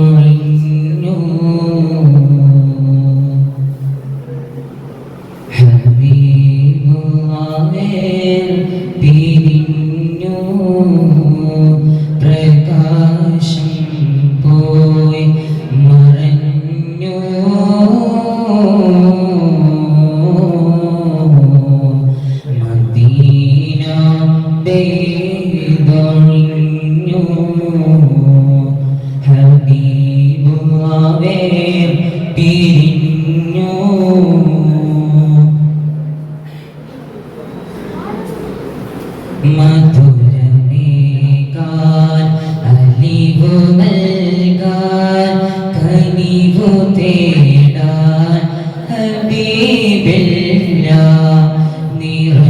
ഒഴിഞ്ഞു ഹബീബുമാവേൽ പിരിഞ്ഞു പ്രകാശം പോയി മറഞ്ഞു മദീന ദേ ദൊഴിഞ്ഞു മധുരമേകാൻ അലിവു നൽകാൻ കനിവു തേടാൻ ഹബീബില്ല നിറഞ്ഞൊഴുകും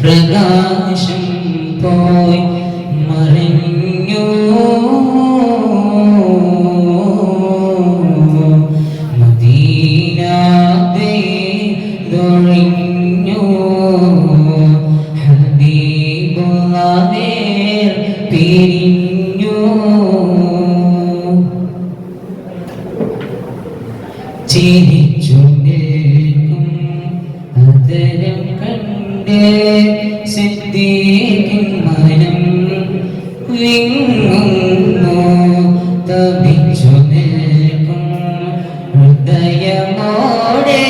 പ്രകാശം പോയി മറിഞ്ഞു? മദീന പെയ്തൊഴിഞ്ഞു ഹബീബുള്ളാഹേ പിരിഞ്ഞു? വിങ്ങുന്നു തപിച്ചു നിൽക്കും ഹൃദയമോടെ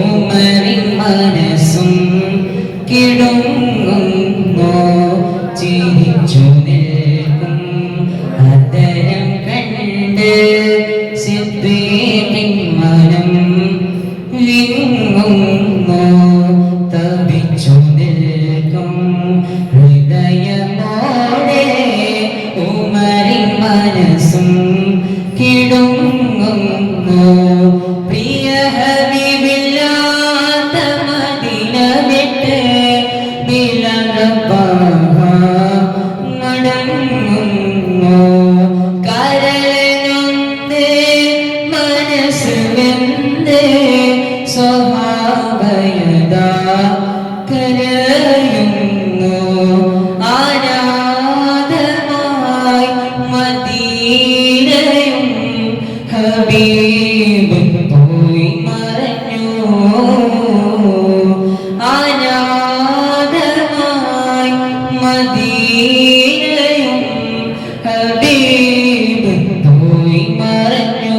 ഉമറിൻ മനസ്സും കിടുങ്ങുന്നു. ചിരിച്ചു നിൽക്കും അതരം കണ്ട് സിദ്ദീഖിൻ മനം വിങ്ങുന്നു. തപിച്ചു നിൽക്കും ഹൃദയമോടെ മനസ്സും ഹബീബ് പോയി മറഞ്ഞു. അനാഥമായി മദീനയും ഹബീബ് പോയി മറഞ്ഞു.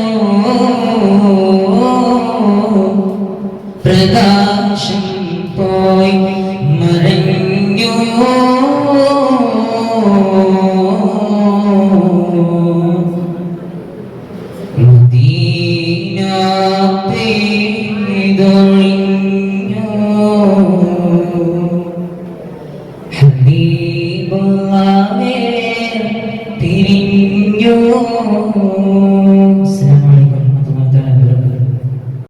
പ്രകാശം സലാം